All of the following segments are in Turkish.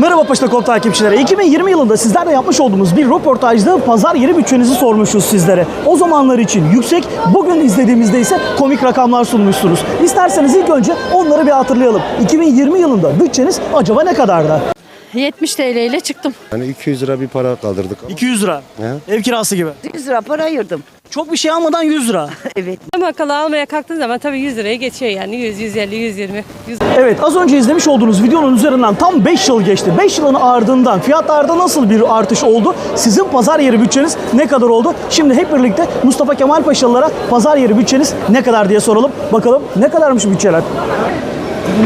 Merhaba Paşa.com takipçileri. 2020 yılında sizlerle yapmış olduğumuz bir röportajda pazar yeri bütçenizi sormuşuz sizlere. O zamanlar için yüksek, bugün izlediğimizde ise komik rakamlar sunmuşsunuz. İsterseniz ilk önce onları bir hatırlayalım. 2020 yılında bütçeniz acaba ne kadardı? 70 TL ile çıktım. Hani 200 lira bir para kaldırdık. 200 lira. He. Ev kirası gibi. 100 lira para ayırdım. Çok bir şey almadan 100 lira. Evet. Bakalım almaya kalktığın zaman tabii 100 liraya geçiyor yani 100, 150, 120. 100. Evet az önce izlemiş olduğunuz videonun üzerinden tam 5 yıl geçti. 5 yılın ardından fiyatlarda nasıl bir artış oldu? Sizin pazar yeri bütçeniz ne kadar oldu? Şimdi hep birlikte Mustafa Kemal Paşalılara pazar yeri bütçeniz ne kadar diye soralım. Bakalım ne kadarmış bütçeler?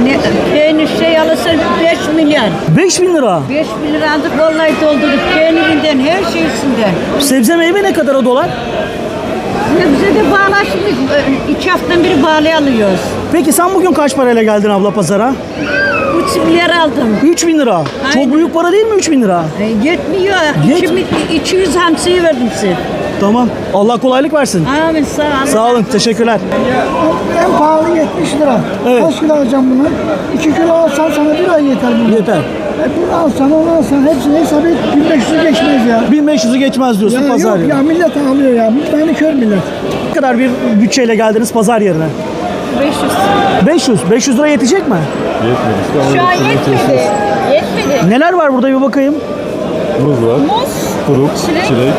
Ne, peynir şey alırsan 5 milyar. 5000 lira. 5 bin lira aldık vallahi doldurduk. Peynirinden her şeysinden. Sebze meyve ne kadar o dolar? Ne bize de bağlaşmış. İki haftadan biri bağlı alıyoruz. Peki sen bugün kaç parayla geldin abla pazara? 3 milyar aldım. 3000 lira. Çok Aynen. büyük para değil mi 3000 lira? E, yetmiyor. Yet- 2, mi- 200 hamsiyi verdim size. Tamam. Allah kolaylık versin. Amin sağ olun. Sağ olun. Teşekkürler. En pahalı 70 lira. Evet. Kaç kilo alacağım bunu? 2 kilo alsan sana bir ay yeter bunu. Yeter. E bunu alsan onu alsan hepsini hesap et 1500'ü geçmez ya. 1500'ü geçmez diyorsun Ya pazar yok yeri. ya millet alıyor ya. Tane kör millet. Ne kadar bir bütçeyle geldiniz pazar yerine? 500. 500. 500 lira yetecek mi? Şu an yetmedi. Yetmedi. Neler var burada bir bakayım. Muz var. Kuruk, çilek.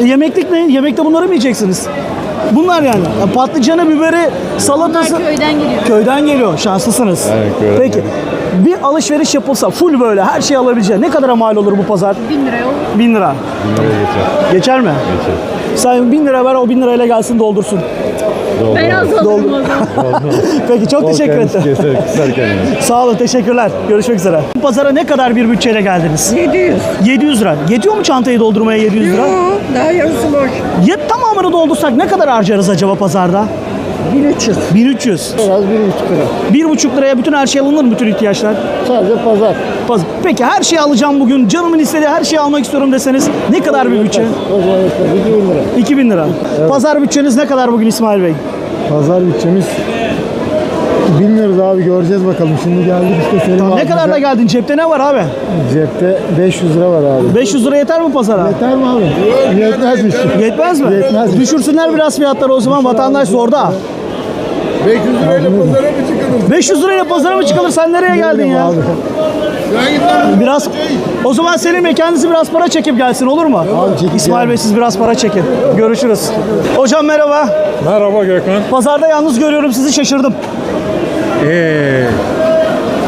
E, yemeklik ne? Yemekte bunları mı yiyeceksiniz? Bunlar yani. Ya patlıcanı, biberi, salatası. Köyden geliyor. Köyden geliyor. Şanslısınız. Evet, köyden Peki. geliyor. Bir alışveriş yapılsa full böyle her şeyi alabileceğin ne kadara mal olur bu pazar? 1000 liraya olur. 1000 lira. Bunlara geçer. Geçer mi? Geçer. Sen 1000 lira ver o 1000 lirayla gelsin doldursun. Doğru. Ben az alırım o zaman. Peki çok teşekkür ederim. Keser, keser kendini. Sağ olun teşekkürler. Görüşmek üzere. Bu Pazara ne kadar bir bütçeyle geldiniz? 700. 700 lira. Yetiyor mu çantayı doldurmaya 700 lira? Daha yarısı boş. Ya tamamını doldursak ne kadar harcarız acaba pazarda? 1300. 1300. Biraz 1,5 lira. 1,5 liraya bütün her şey alınır mı bütün ihtiyaçlar? Sadece pazar. Paz- Peki her şeyi alacağım bugün. Canımın istediği her şeyi almak istiyorum deseniz ne kadar bir bütçe? O zaman yeter. 2000 lira. 2000 lira. Pazar bütçeniz ne kadar bugün İsmail Bey? Pazar bütçemiz bilmiyoruz abi göreceğiz bakalım. Şimdi geldik işte Selim Ne kadar da geldin? Cepte ne var abi? Cepte 500 lira var abi. 500 lira yeter mi pazara? Yeter mi abi? Yetmezmiş. Yetmez mi? Yetmez. Düşürsünler biraz fiyatları o zaman vatandaş zorda. 500 lirayla pazara mı çıkalım? 500 liraya pazara mı çıkılır? Sen nereye geldin ya? Abi. Biraz o zaman Selim Bey kendisi biraz para çekip gelsin olur mu? İsmail. Bey siz biraz para çekin. Görüşürüz. Hocam merhaba. Merhaba Gökhan. Pazarda yalnız görüyorum sizi şaşırdım. Ee,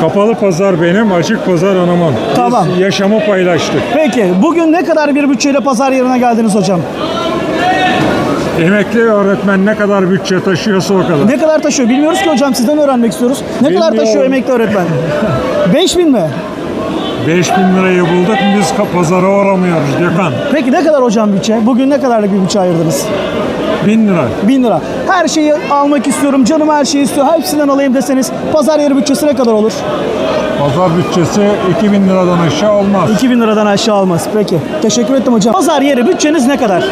kapalı pazar benim, açık pazar hanımın. Biz Tamam. yaşamı paylaştık. Peki bugün ne kadar bir bütçeyle pazar yerine geldiniz hocam? Emekli öğretmen ne kadar bütçe taşıyorsa o kadar. Ne kadar taşıyor bilmiyoruz ki hocam sizden öğrenmek istiyoruz. Ne kadar Bilmiyorum. taşıyor emekli öğretmen? 5000 mi? 5000 lirayı bulduk biz pazara uğramıyoruz Gökhan. Peki ne kadar hocam bütçe? Bugün ne kadarlık bir bütçe ayırdınız? 1000 lira. 1000 lira. Her şeyi almak istiyorum, canım her şeyi istiyor, hepsinden alayım deseniz pazar yeri bütçesi ne kadar olur? Pazar bütçesi 2000 liradan aşağı olmaz. 2000 liradan aşağı olmaz. Peki. Teşekkür ettim hocam. Pazar yeri bütçeniz ne kadar?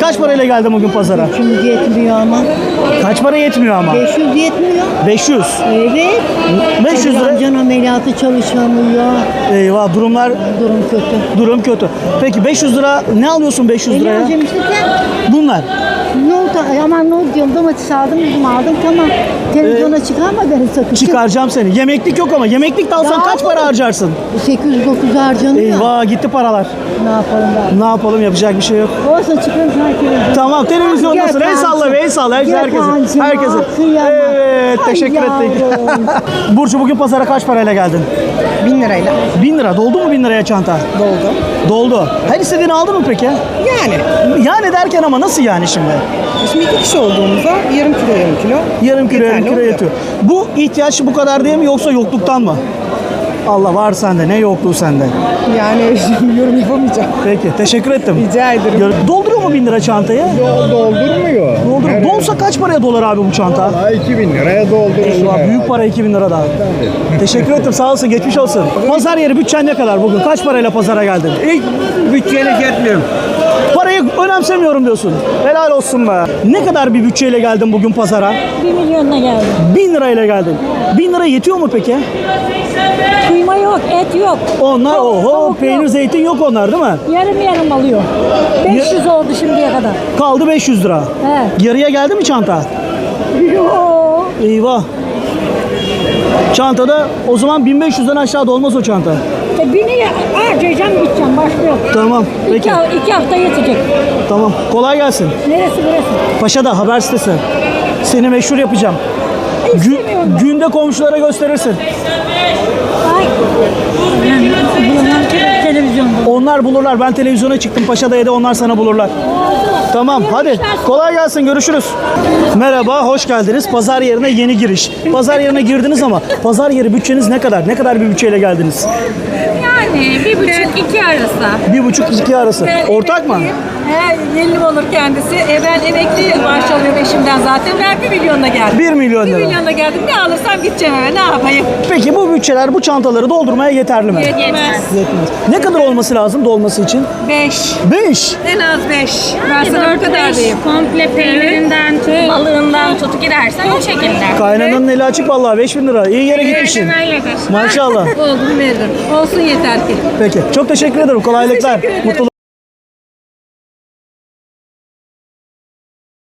Kaç parayla geldin bugün pazara? Şimdi yetmiyor ama. Kaç para yetmiyor ama? 500 yetmiyor. 500. Evet. 500 lira. Amcan ameliyatı çalışamıyor. Eyvah durumlar Durum kötü. durum kötü. Peki 500 lira ne alıyorsun 500 Ne liraya? alacağım işte sen? Bunlar. Ne oldu? Aman ne diyorum. Domates aldım, üzüm aldım. Tamam. Televizyona çıkarma beni sakın. Çıkaracağım seni. Yemeklik yok ama yemeklik de alsan Ya kaç ama- para harcarsın? 800-900 harcanıyor. Eyvah gitti paralar. Ne yapalım ben? Ne yapalım yapacak bir şey yok. Olsa çıkarım sana televizyon. Tamam televizyondasın. El salla be el salla. Herkese. Herkese. kıyamam. Evet teşekkür ettik. Burcu bugün pazara kaç parayla geldin? 1000 lirayla. 1000 lira. Doldu mu 1000 liraya çanta? Doldu. Doldu. Her istediğini aldın mı peki? Yani. Yani derken ama nasıl yani şimdi? Şimdi iki kişi olduğumuzda yarım kilo yarım kilo. Yarım kilo yarım kilo oluyor. yetiyor. Bu ihtiyaç bu kadar değil mi yoksa yokluktan mı? Allah var sende ne yokluğu sende. Yani yorum yapamayacağım. Peki teşekkür ettim. Rica ederim. Gör- Dolduruyor mu 1000 lira çantayı? Doldurmuyor. Doldur. Dolsa kaç paraya dolar abi bu çanta? Valla 2000 liraya doldurursun. Eyvah büyük para 2000 lira daha. Teşekkür ettim sağ olsun geçmiş olsun. Pazar yeri bütçen ne kadar bugün? Kaç parayla pazara geldin? Hiç bütçeyle etmiyorum. Parayı önemsemiyorum diyorsun. Helal olsun be. Ne kadar bir bütçeyle geldin bugün pazara? 1 milyonla geldim. 1000 lirayla geldin. 1000 lira yetiyor mu peki? Yok. et yok. Onlar Tavuk- oho tavuk peynir yok. zeytin yok onlar değil mi? Yarım yarım alıyor. 500 oldu şimdiye kadar. Kaldı 500 lira. He. Yarıya geldi mi çanta? Yok. Eyvah. Çantada o zaman 1500'den aşağıda olmaz o çanta. E, bini harcayacağım gideceğim başka yok. Tamam. Peki. İki, ha- iki hafta yetecek. Tamam. Kolay gelsin. Neresi burası? Paşa'da haber sitesi. Seni meşhur yapacağım. Gü- İstemiyorum ben. günde komşulara gösterirsin. Onlar bulurlar. Ben televizyona çıktım Paşa'da da onlar sana bulurlar. Tamam hadi. Kolay gelsin. Görüşürüz. Merhaba. Hoş geldiniz. Pazar yerine yeni giriş. Pazar yerine girdiniz ama pazar yeri bütçeniz ne kadar? Ne kadar bir bütçeyle geldiniz? Yani bir buçuk iki arası. Bir buçuk iki arası. Ortak mı? He, yeni olur kendisi. E ben emekli maaş alıyorum eşimden zaten. Ben bir milyonla geldim. Bir milyon Bir lira. milyonla geldim. Ne alırsam gideceğim eve. Ne yapayım? Peki bu bütçeler bu çantaları doldurmaya yeterli mi? Yetmez. Yetmez. Ne kadar olması lazım dolması için? Beş. 5. En az beş. Ben sana o kadar diyeyim. Komple peynirinden tut, balığından tut gidersen o şekilde. Kaynananın eli açık vallahi 5000 lira. İyi yere gitmişsin. Maşallah. Oldu mu veririm. Olsun yeter ki. Peki. Çok teşekkür ederim. Kolaylıklar. Mutluluk.